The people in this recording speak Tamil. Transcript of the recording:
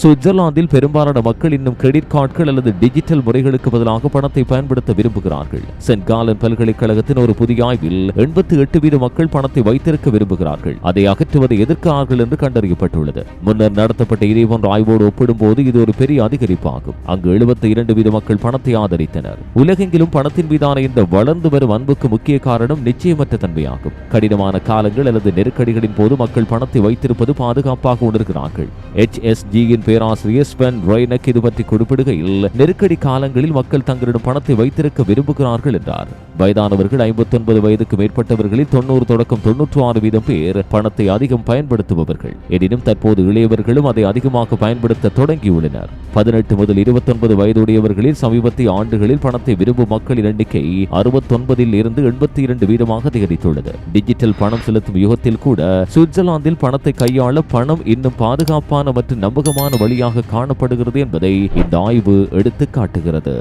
சுவிட்சர்லாந்தில் பெரும்பாலான மக்கள் இன்னும் கிரெடிட் கார்டுகள் அல்லது டிஜிட்டல் முறைகளுக்கு பதிலாக பணத்தை பயன்படுத்த விரும்புகிறார்கள். சென்ட் காலன் பல்கலைக்கழகத்தின் ஒரு புதிய ஆய்வில் எண்பத்தி எட்டு வீத மக்கள் பணத்தை வைத்திருக்க விரும்புகிறார்கள். அதை அகற்றுவதை எதிர்க்கிறார்கள் என்று கண்டறியப்பட்டுள்ளது. முன்னர் நடத்தப்பட்ட இதேபோன்ற ஆய்வோடு ஒப்பிடும்போது இது ஒரு பெரிய அதிகரிப்பாகும். அங்கு எழுபத்தி இரண்டு வீத மக்கள் பணத்தை ஆதரித்தனர். உலகெங்கிலும் பணத்தின் மீதான இந்த வளர்ந்து வரும் அன்புக்கு முக்கிய காரணம் நிச்சயமற்ற தன்மையாகும். கடினமான காலங்கள் அல்லது நெருக்கடிகளின் போது மக்கள் பணத்தை வைத்திருப்பது பாதுகாப்பாக உணர்கிறார்கள். எச் எஸ் ஜியின் பேராசிரியர் ஸ்பென் ரெய்னக் இது பற்றி குறிப்பிடுகையில் நெருக்கடி காலங்களில் மக்கள் தங்களிடம் பணத்தை வைத்திருக்க விரும்புகிறார்கள் என்றார். வயதானவர்கள் ஐம்பத்தி ஒன்பது வயதுக்கு மேற்பட்டவர்களில் தொண்ணூறு தொடக்கம் தொன்னூற்று ஆறு வீதம் பேர் பணத்தை அதிகம் பயன்படுத்துபவர்கள். எனினும் தற்போது இளையவர்களும் அதை அதிகமாக பயன்படுத்த தொடங்கியுள்ளனர். பதினெட்டு முதல் இருபத்தொன்பது வயதுடையவர்களில் சமீபத்திய ஆண்டுகளில் பணத்தை விரும்பும் மக்களின் எண்ணிக்கை அறுபத்தொன்பதில் இருந்து எண்பத்தி இரண்டு வீதமாக அதிகரித்துள்ளது. டிஜிட்டல் பணம் செலுத்தும் யுகத்தில் கூட சுவிட்சர்லாந்தில் பணத்தை கையாள பணம் இன்னும் பாதுகாப்பான மற்றும் நம்பகமான வழியாக காணப்படுகிறது என்பதை இந்த ஆய்வு எடுத்து காட்டுகிறது